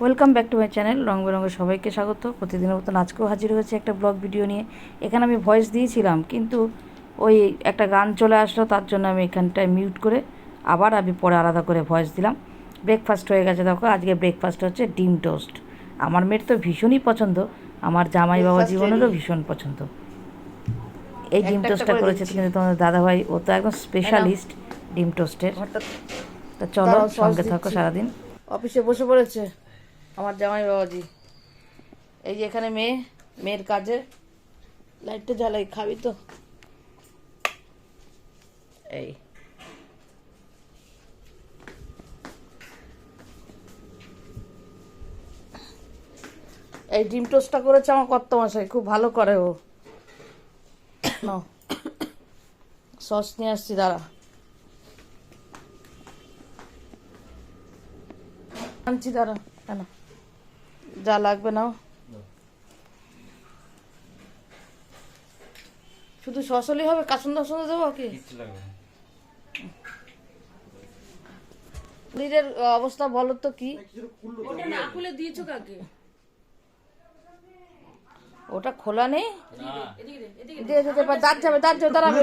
Welcome back to my channel রং বেরঙের সবাইকে স্বাগত। প্রতিদিনের মতন আজকেও হাজির হয়েছে একটা ব্লগ ভিডিও নিয়ে। এখানে আমি ভয়েস দিয়েছিলাম কিন্তু ওই একটা গান চলে আসলো তার জন্য আমি এখানটায় মিউট করে আবার আমি পরে আলাদা করে ভয়েস দিলাম। ব্রেকফাস্ট হয়ে গেছে দেখো আজকে ব্রেকফাস্ট হচ্ছে ডিম টোস্ট আমার মেয়ের তো ভীষণই পছন্দ আমার জামাই বাবা জীবনেরও ভীষণ পছন্দ। এই ডিম টোস্টটা করেছে কিন্তু তোমাদের দাদাভাই ও তো একদম স্পেশালিস্ট ডিম টোস্টের তা চলো সঙ্গে থাকো সারাদিন। অফিসে বসে পড়েছে। আমার জামাই বাবাজি। এই যে এখানে মেয়ে, মেয়ের কাজে। লাইটটা জ্বালাই, খাবি তো? এই। এই ডিম টোস্টটা করেছে আমার কর্ত মশাই খুব ভালো করে ও। সস নিয়ে আসছি, দাঁড়া। আনছি, দাঁড়া কেন যা লাগবে নাও। শুধু সস হলেই হবে কাসুন দাসুন দেবো কি? নিজের অবস্থা বলো তো কি? ওটা না খুলে দিয়েছ কাকে? ওটা খোলা নেই? এদিকে দে, এদিকে দিয়ে যেতে পারে দাঁত যাবে দাঁত যাবে দাঁড়াবে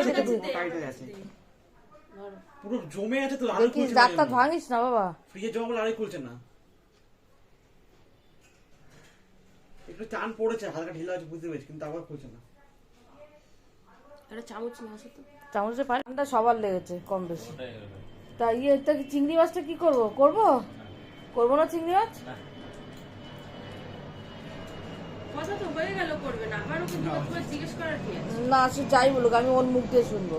পুরো জমে আছে তো আরও কি খুলছে দাঁতটা ভাঙিস না বাবা? ফ্রিজে জমা বলে আরও খুলছে না। একটু চান পড়েছে হালকা ঢিলা আছে বুঝতে পেরেছি কিন্তু আবার খুলছে না। চামচ নিয়ে আসো তো। চামচে পানি ঠান্ডা সবার লেগেছে কম বেশি। তা ইয়ে তা চিংড়ি মাছটা কি করব? করব? করব না চিংড়ি মাছ? কথা তো হয়ে গেল করবে না। আবার ওকে দুবার দুবার জিজ্ঞেস করার কি আছে? না সে যাই বলুক আমি ওর মুখ দিয়ে শুনব।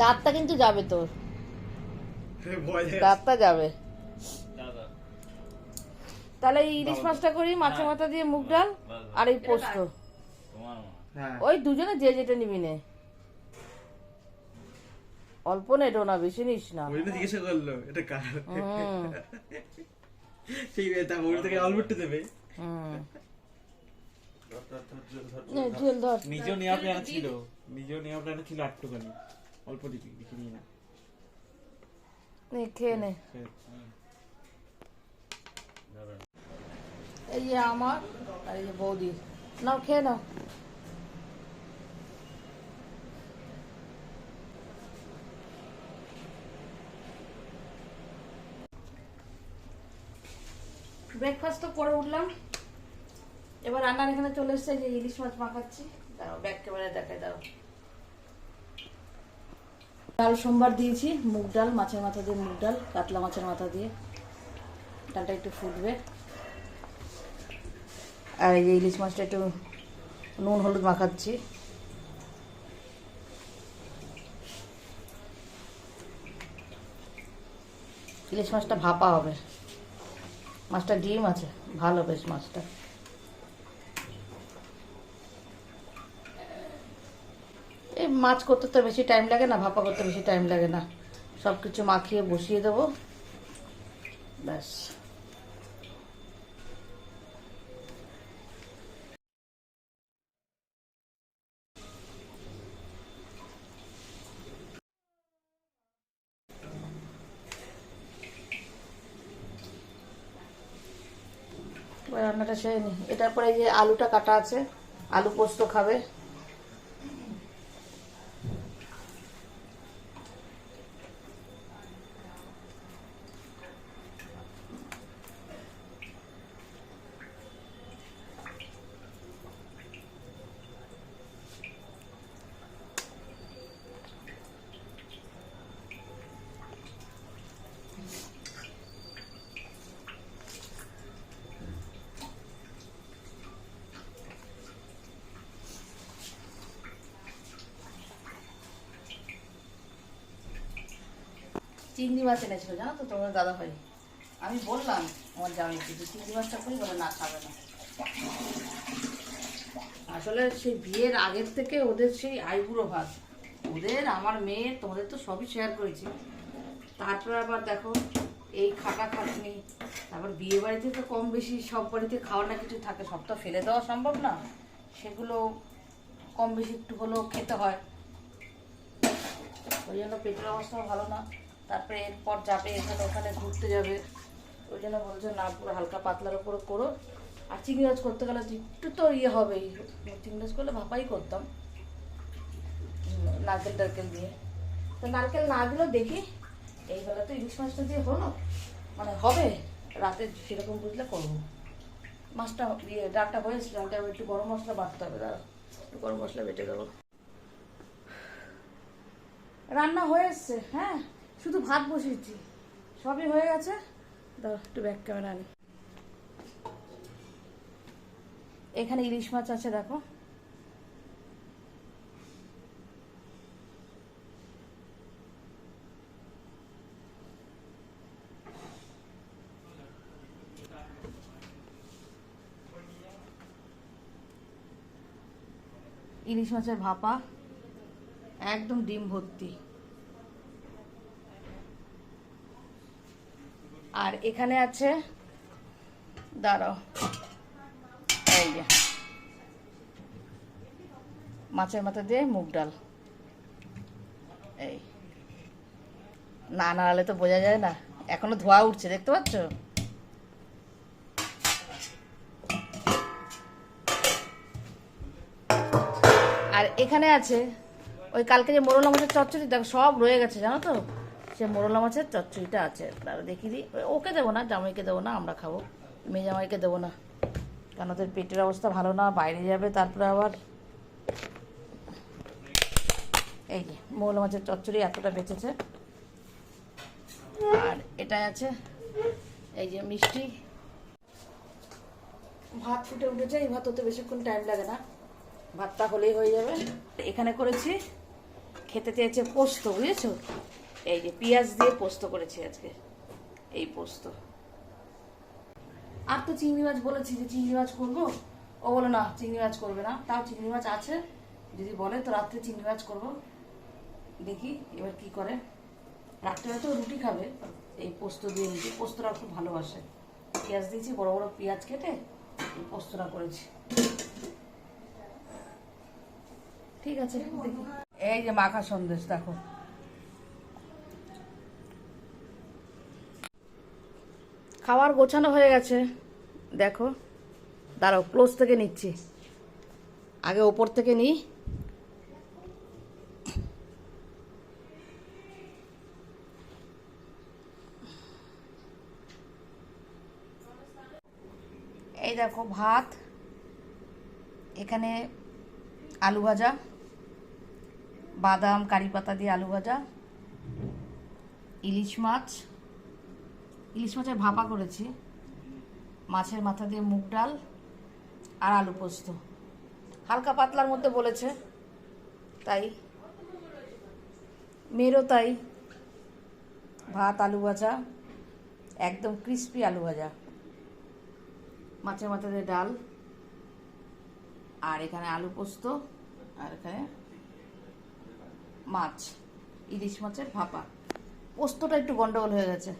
দাঁতটা কিন্তু যাবে তোর। দাঁতটা যাবে। তাহলে এই ইলিশ মাছটা করি মাছের মাথা দিয়ে মুগ ডাল আর এই পোস্ত। হ্যাঁ। ওই দুজনে যে যেটা নিবি নে। অল্প নেটো না বেশি নিস না। ওই জিজ্ঞাসা করল এটা কার? সেই তা ওই থেকে অল্প একটু দেবে। হুম। নে, ঝোল ধর। নিজেও নেওয়া প্ল্যান ছিল। নিজেও নেওয়া প্ল্যান ছিল আটটুখানি। অল্প দিকে দেখে নিয়ে না। নে খেয়ে নে। এই যে আমার আর এই যে বৌদি নাও, খেয়ে নাও। ব্রেকফাস্ট তো করে উঠলাম। এবার রান্নার এখানে চলে এসছে যে ইলিশ মাছ মাখাচ্ছি। দাঁড়াও ব্যাক ক্যামেরা দেখাই দাও ডাল, সোমবার দিয়েছি, মুগ ডাল, মাছের মাথা দিয়ে মুগ ডাল, কাতলা মাছের মাথা দিয়ে। ডালটা একটু ফুটবে। আর এই যে ইলিশ মাছটা একটু নুন হলুদ মাখাচ্ছি। ইলিশ মাছটা ভাপা হবে। মাছটা ডিম আছে, ভালো বেশ মাছটা। এই মাছ করতে তো বেশি টাইম লাগে না, ভাপা করতে বেশি টাইম লাগে না। সব কিছু মাখিয়ে বসিয়ে দেবো। ব্যাস। রান্নাটা সেরে নি। এটার পরে যে আলুটা কাটা আছে আলু পোস্ত খাবে। চিংড়ি মাছ এনেছিল জানো তো? তোমার দাদা ভাই। আমি বললাম আমার জামাইকে যে চিংড়ি মাছটা করি বলে না খাবে না। আসলে সেই বিয়ের আগের থেকে ওদের সেই আইবুড়ো ভাত ওদের, আমার মেয়ে, তোমাদের তো সবই শেয়ার করেছি। তারপর আবার দেখো, এই খাটা খাটনি, তারপর বিয়ে বাড়িতে তো কম বেশি সব বাড়িতে খাওয়া না কিছু থাকে, সব তো ফেলে দেওয়া সম্ভব না। সেগুলো কম বেশি একটু হলেও খেতে হয়। ওই জন্য পেটের অবস্থাও ভালো না। তারপরে এরপর যাবে, এখানে ওখানে ঘুরতে যাবে। ওই জন্য বলছে, না, পুরো হালকা পাতলার উপরে করো। আর চিংড়ি করতে গেলে একটু তো ইয়ে হবেই। চিংড়ি করলে ভাপাই করতাম। নারকেল টারকেল দিয়ে। তো নারকেল না দিলেও দেখি, এই বেলা তো ইলিশ মাছটা দিয়ে হলো। মানে হবে, রাতে সেরকম বুঝলে করব। মাছটা ইয়ে ডাকটা হয়েছে ডালটা একটু গরম মশলা বাটতে হবে দাঁড়া একটু গরম মশলা বেটে দেবো রান্না হয়ে এসছে হ্যাঁ? শুধু ভাত বসিয়েছি। সবই হয়ে গেছে। দাও একটু ব্যাক ক্যামেরা আনি। এখানে ইলিশ মাছ আছে, দেখো। ইলিশ মাছের ভাপা, একদম ডিম ভর্তি। আর এখানে আছে, দাঁড়াও, এই যে, মাছের মাথা দিয়ে মুগ ডাল, এই, না নাড়ালে তো বোঝা যায় না, এখনও ধোয়া উঠছে, দেখতে পাচ্ছ? আর এখানে আছে, ওই কালকে যে মোরলা মাছের চচ্চড়ি, দেখো সব রয়ে গেছে, জানো তো? সে মোরলা মাছের চচ্চড়িটা আছে তারা দেখিয়ে দিই। ওকে দেবো না জামাইকে দেবো না আমরা খাব। মেয়ে জামাইকে দেবো না। কেন তোর পেটের অবস্থা ভালো না বাইরে যাবে তারপরে আবার এই যে মোরলা মাছের চচ্চড়ি এতটা বেঁচেছে। আর এটাই আছে এই যে মিষ্টি। ভাত ফুটে উঠেছে এই ভাত হতে বেশিক্ষণ টাইম লাগে না। ভাতটা হলেই হয়ে যাবে। এখানে করেছি খেতে চেয়েছে পোস্ত বুঝেছ? এই যে পেঁয়াজ দিয়ে পোস্ত করেছি আজকে। এই পোস্ত। আর তো চিংড়ি মাছ বলেছি যে চিংড়ি মাছ করব। ও বলে, না, চিংড়ি মাছ করবে না। তাও চিংড়ি মাছ আছে। যদি বলে, তো রাত্রে চিংড়ি মাছ করব। দেখি এবার কি করে। রাত্রে তো রুটি খাবে, এই পোস্ত দিয়ে রুটি। পোস্তটা খুব ভালোবাসে। পেঁয়াজ দিয়েছি, বড় বড় পেঁয়াজ কেটে এই পোস্তটা করেছি। ঠিক আছে এই যে মাখা সন্দেশ, দেখো। খাবার গোছানো হয়ে গেছে। দেখো, দাঁড়াও ক্লোজ থেকে নিচ্ছি। আগে ওপর থেকে নিই। এই দেখো, ভাত, এখানে আলু ভাজা, বাদাম, কারি পাতা দিয়ে আলু ভাজা, ইলিশ মাছ ইলিশ মাছের ভাপা করেছি। মাছের মাথা দিয়ে মুগ ডাল আর আলু পোস্ত। হালকা পাতলার মধ্যে বলেছে, তাই। মেয়েরও তাই। ভাত, আলু ভাজা, একদম ক্রিস্পি আলু ভাজা। মাছের মাথা দিয়ে ডাল আর এখানে আলু পোস্ত আর এখানে মাছ, ইলিশ মাছের ভাপা। পোস্তটা একটু গন্ডগোল হয়ে গেছে।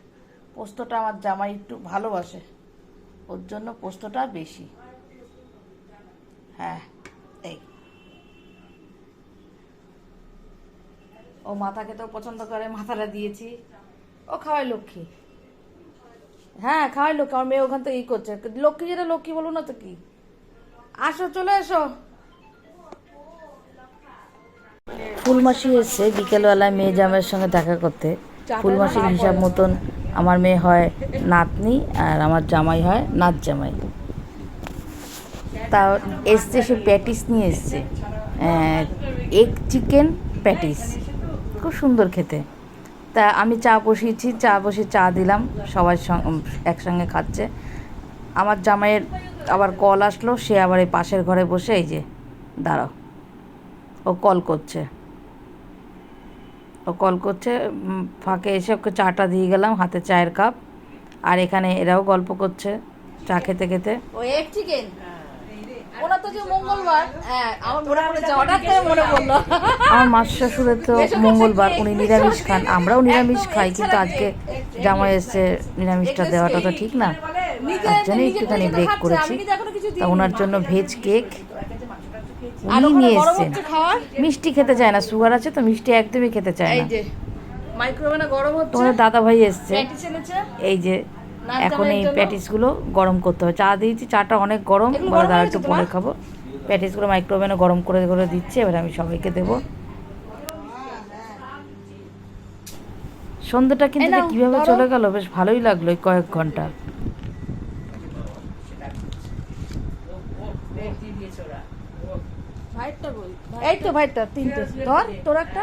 পোস্তটা আমার জামাই একটু ভালোবাসে। ওর জন্য পোস্তটা বেশি। হ্যাঁ এই। ও মাথা খেতেও পছন্দ করে মাথাটা দিয়েছি। ও খাওয়াই লক্ষ্মী। হ্যাঁ খাওয়াই লক্ষ্মী আমার মেয়ে ওখান থেকে ই করছে। লক্ষ্মী যেটা লক্ষ্মী বলুন না তো কি? আসো চলে এসো। ফুলমাসি এসছে বিকেলবেলায় মেয়ে জামাইয়ের সঙ্গে দেখা করতে। ফুলমাসির হিসাব মতন আমার মেয়ে হয় নাতনি আর আমার জামাই হয় নাত জামাই। তা এসছে সে প্যাটিস নিয়ে এসছে। Egg chicken patties. খুব সুন্দর খেতে। তা আমি চা বসিয়েছি, চা বসে চা দিলাম, সবাই একসঙ্গে খাচ্ছে। আমার জামাইয়ের আবার কল আসলো, সে আবার এই পাশের ঘরে বসে এই যে, দাঁড়াও। ও কল করছে। কল করছে ফাঁকে এসে ওকে চাটা দিয়ে গেলাম হাতে চায়ের কাপ। আর এখানে এরাও গল্প করছে চা খেতে খেতে। ও এক চিকেন ওরা তো যে মঙ্গলবার। হ্যাঁ আমার মনে পড়েছে হঠাৎ করে মনে পড়ল। আমার মাস শ্বশুরের তো মঙ্গলবার উনি নিরামিষ খান। আমরাও নিরামিষ খাই কিন্তু আজকে জামাই এসছে নিরামিষটা দেওয়াটা তো ঠিক না। তার জন্য একটুখানি ব্রেক করেছি। তা ওনার জন্য ভেজ কেক উনি নিয়ে এসছেন। মিষ্টি খেতে চায় না সুগার আছে তো মিষ্টি একদমই খেতে চায় না। মাইক্রোওভেনে গরম হচ্ছে। তোমাদের দাদা ভাই এসছে এই যে এখন এই প্যাটিসগুলো গরম করতে হবে। চা দিয়েছি চাটা অনেক গরম। বলে দাঁড়া একটু পরে খাব। প্যাটিসগুলো মাইক্রোওভেনে গরম করে করে দিচ্ছে এবার আমি সবাইকে দেবো। সন্ধ্যাটা কিন্তু কীভাবে চলে গেল বেশ ভালোই লাগল কয়েক ঘণ্টা। বই এই তো ভাইটা তিনটে। ধর তোর একটা।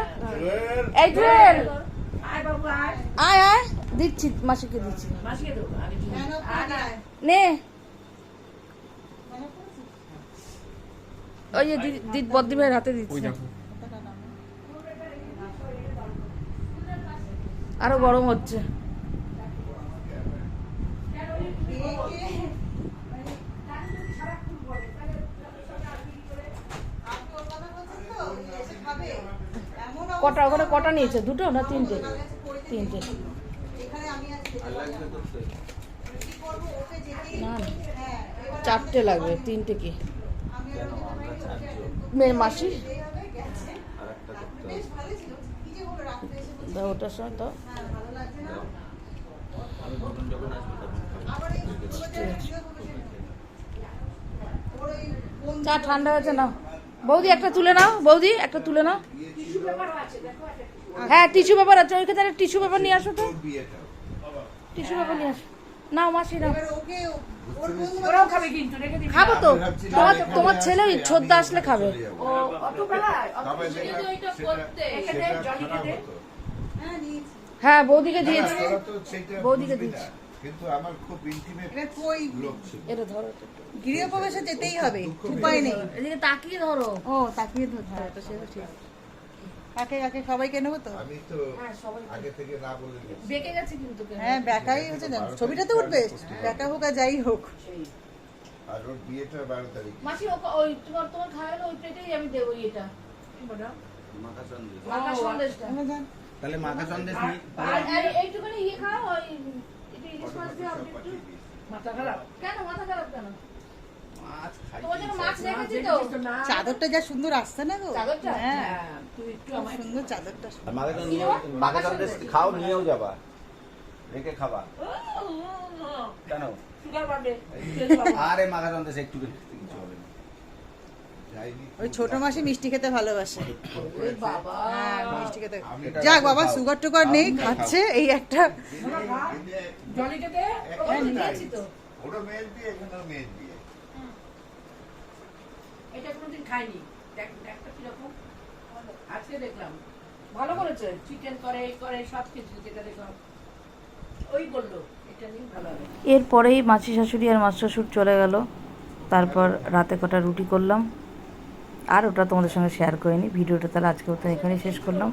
এই জুয়েল। আয় আয়। দিচ্ছি মাসিকে দিচ্ছি। নে। ওই যে দি- দি বদ্দি ভাইয়ের হাতে ওই দিচ্ছি দেখো আরও গরম হচ্ছে। কটা, ওখানে কটা নিয়েছে? দুটো না তিনটে? তিনটে। না না। চারটে লাগবে, তিনটে কি? মেয়ে মাসি? ওটার সময় তো চা ঠান্ডা হয়েছে, নাও। বৌদি একটা তুলে নাও বৌদি একটা তুলে নাও। হ্যাঁ টিস্যু পেপার আছে ওইখানে তাহলে টিস্যু পেপার নিয়ে আসো তো। টিস্যু পেপার নিয়ে আসো। নাও মাসি নাও। খাবে কিন্তু রেখে দিবি। খাব তো। তোমার তোমার ছেলে ওই ছোদ্দা আসলে খাবে। হ্যাঁ বৌদিকে দিয়েছি। বৌদিকে দিচ্ছি। কিন্তু আমার খুব ইন্টিমেট এটা কই? লোক ছিল। এটা ধরো গৃহপ্রবেশে যেতেই হবে উপায় নেই। এদিকে তাকিয়ে ধরো। ও তাকিয়ে ধরতে হবে তো সেটা ঠিক। কাকে কাকে সবাইকে নেব তো? আমি তো আগে থেকে না বলে বেঁকে গেছে কিন্তু হ্যাঁ বেকাই হচ্ছে না ছবিটা তো উঠবে। বেকা হোক আর যাই হোক। আর ওর বিয়েটা বারো তারিখ। মাসি ওকে- ওই তোমার তোমার খাওয়ালো ওই প্লেটেই আমি দেবো এটা মাখা সন্দেশটা আমরা যান। তাহলে মাথা সন্দেশ এইটুখানি ইয়ে খাও ওই চাদরটা যা সুন্দর আসছে না গো? চাদরটা? হ্যাঁ। খুব সুন্দর চাদরটা মাকে খাও নিয়েও যাবা। রেখে খাবা। কেন? আরে মাখা সন্দেশ একটু ওই ছোট মাসি মিষ্টি খেতে ভালোবাসে। হ্যাঁ মিষ্টি খেতে। যাক বাবা সুগার টুগার নেই খাচ্ছে এই একটা। হ্যাঁ নিয়েছি তো। ওটা মেয়ের বিয়ে এখানেও মেয়ের বিয়ে এটা কোনোদিন খাইনি। একটা কীরকম? আজকে দেখলাম। ভালো করেছে। চিকেন করে করে সব কিছু যেটা দেখলাম। ওই বলল এটা নিয়ে ভালো হবে। এরপরেই মাসি শাশুড়ি আর মাস শ্বশুর চলে গেল। তারপর রাতে কটা রুটি করলাম। আর ওটা তোমাদের সঙ্গে শেয়ার করিনি। ভিডিওটা তাহলে আজকে তো এখানেই শেষ করলাম।